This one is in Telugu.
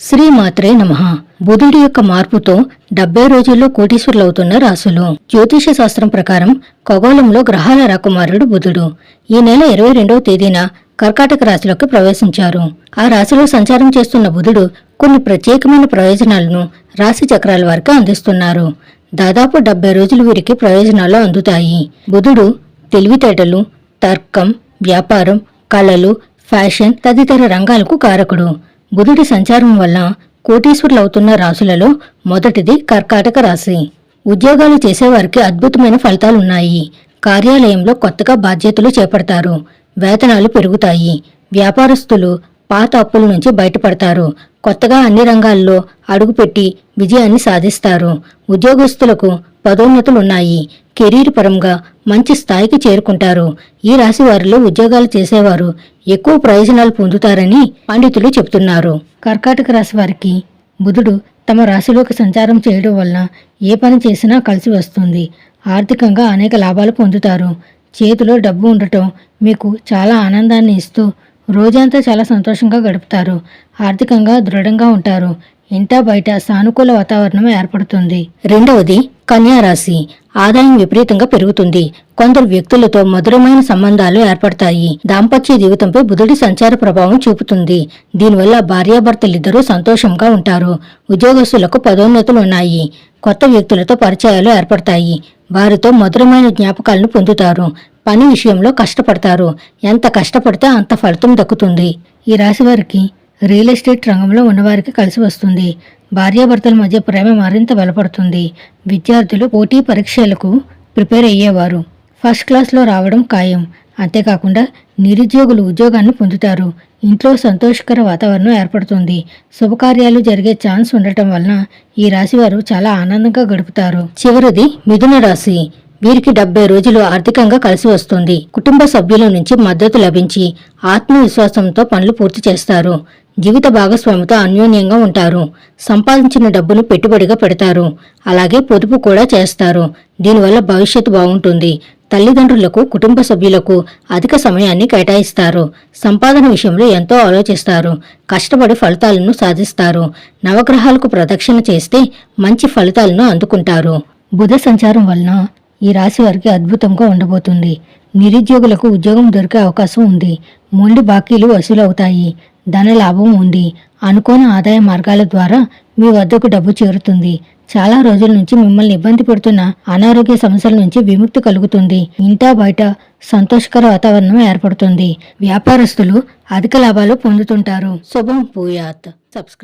శ్రీమాత్రే నమః. బుధుడి యొక్క మార్పుతో డెబ్బై రోజుల్లో కోటీశ్వరులవుతున్న రాసులు జ్యోతిష శాస్త్రం ప్రకారం ఖగోళంలో గ్రహాల రాకుమారుడు బుధుడు. ఈ నెల ఇరవై రెండవ తేదీన కర్కాటక రాశిలోకి ప్రవేశించారు. ఆ రాశిలో సంచారం చేస్తున్న బుధుడు కొన్ని ప్రత్యేకమైన ప్రయోజనాలను రాశి చక్రాల వారికి అందిస్తున్నారు. దాదాపు డెబ్బై రోజులు వీరికి ప్రయోజనాలు అందుతాయి. బుధుడు తెలివితేటలు తర్కం వ్యాపారం కళలు ఫ్యాషన్ తదితర రంగాలకు కారకుడు. బుధుడి సంచారం వల్ల కోటీశ్వరులవుతున్న రాశులలో మొదటిది కర్కాటక రాశి. ఉద్యోగాలు చేసేవారికి అద్భుతమైన ఫలితాలున్నాయి. కార్యాలయంలో కొత్తగా బాధ్యతలు చేపడతారు. వేతనాలు పెరుగుతాయి. వ్యాపారస్తులు పాత అప్పుల నుంచి బయటపడతారు. కొత్తగా అన్ని రంగాల్లో అడుగుపెట్టి విజయాన్ని సాధిస్తారు. ఉద్యోగస్తులకు పదోన్నతులున్నాయి. కెరీర్ పరంగా మంచి స్థాయికి చేరుకుంటారు. ఈ రాశి వారిలో ఉద్యోగాలు చేసేవారు ఎక్కువ ప్రయోజనాలు పొందుతారని పండితులు చెబుతున్నారు. కర్కాటక రాశి వారికి బుధుడు తమ రాశిలోకి సంచారం చేయడం వలన ఏ పని చేసినా కలిసి వస్తుంది. ఆర్థికంగా అనేక లాభాలు పొందుతారు. చేతిలో డబ్బు ఉండటం మీకు చాలా ఆనందాన్ని ఇస్తూ రోజంతా చాలా సంతోషంగా గడుపుతారు. ఆర్థికంగా దృఢంగా ఉంటారు. ఇంటా బయట సానుకూల వాతావరణం ఏర్పడుతుంది. రెండవది కన్యా రాశి. ఆదాయం విపరీతంగా పెరుగుతుంది. కొందరు వ్యక్తులతో మధురమైన సంబంధాలు ఏర్పడతాయి. దాంపత్య జీవితంపై బుధుడి సంచార ప్రభావం చూపుతుంది. దీనివల్ల భార్యాభర్తలిద్దరూ సంతోషంగా ఉంటారు. ఉద్యోగస్తులకు పదోన్నతులు ఉన్నాయి. కొత్త వ్యక్తులతో పరిచయాలు ఏర్పడతాయి. వారితో మధురమైన జ్ఞాపకాలను పొందుతారు. పని విషయంలో కష్టపడతారు. ఎంత కష్టపడితే అంత ఫలితం దక్కుతుంది. ఈ రాశి వారికి రియల్ ఎస్టేట్ రంగంలో ఉన్నవారికి కలిసి వస్తుంది. భార్యాభర్తల మధ్య ప్రేమ మరింత బలపడుతుంది. విద్యార్థులు పోటీ పరీక్షలకు ప్రిపేర్ అయ్యేవారు. ఫస్ట్ క్లాస్లో రావడం ఖాయం. అంతేకాకుండా నిరుద్యోగులు ఉద్యోగాన్ని పొందుతారు. ఇంట్లో సంతోషకర వాతావరణం ఏర్పడుతుంది. శుభకార్యాలు జరిగే ఛాన్స్ ఉండటం వలన ఈ రాశివారు చాలా ఆనందంగా గడుపుతారు. చివరిది మిథున రాశి. వీరికి డెబ్బై రోజులు ఆర్థికంగా కలిసి వస్తుంది. కుటుంబ సభ్యుల నుంచి మద్దతు లభించి ఆత్మవిశ్వాసంతో పనులు పూర్తి చేస్తారు. జీవిత భాగస్వామితో అన్యోన్యంగా ఉంటారు. సంపాదించిన డబ్బును పెట్టుబడిగా పెడతారు. అలాగే పొదుపు కూడా చేస్తారు. దీనివల్ల భవిష్యత్తు బాగుంటుంది. తల్లిదండ్రులకు కుటుంబ సభ్యులకు అధిక సమయాన్ని కేటాయిస్తారు. సంపాదన విషయంలో ఎంతో ఆలోచిస్తారు. కష్టపడి ఫలితాలను సాధిస్తారు. నవగ్రహాలకు ప్రదక్షిణ చేస్తే మంచి ఫలితాలను అందుకుంటారు. బుధ సంచారం వలన ఈ రాశి వారికి అద్భుతంగా ఉండబోతుంది. నిరుద్యోగులకు ఉద్యోగం దొరికే అవకాశం ఉంది. మొండి బాకీలు వసూలవుతాయి. ధన లాభం ఉంది. అనుకోని ఆదాయ మార్గాల ద్వారా మీ వద్దకు డబ్బు చేరుతుంది. చాలా రోజుల నుంచి మిమ్మల్ని ఇబ్బంది పెడుతున్న అనారోగ్య సమస్యల నుంచి విముక్తి కలుగుతుంది. ఇంటా బయట సంతోషకర వాతావరణం ఏర్పడుతుంది. వ్యాపారస్తులు అధిక లాభాలు పొందుతుంటారు. శుభం పూయాత్ సబ్స్క్రైబ్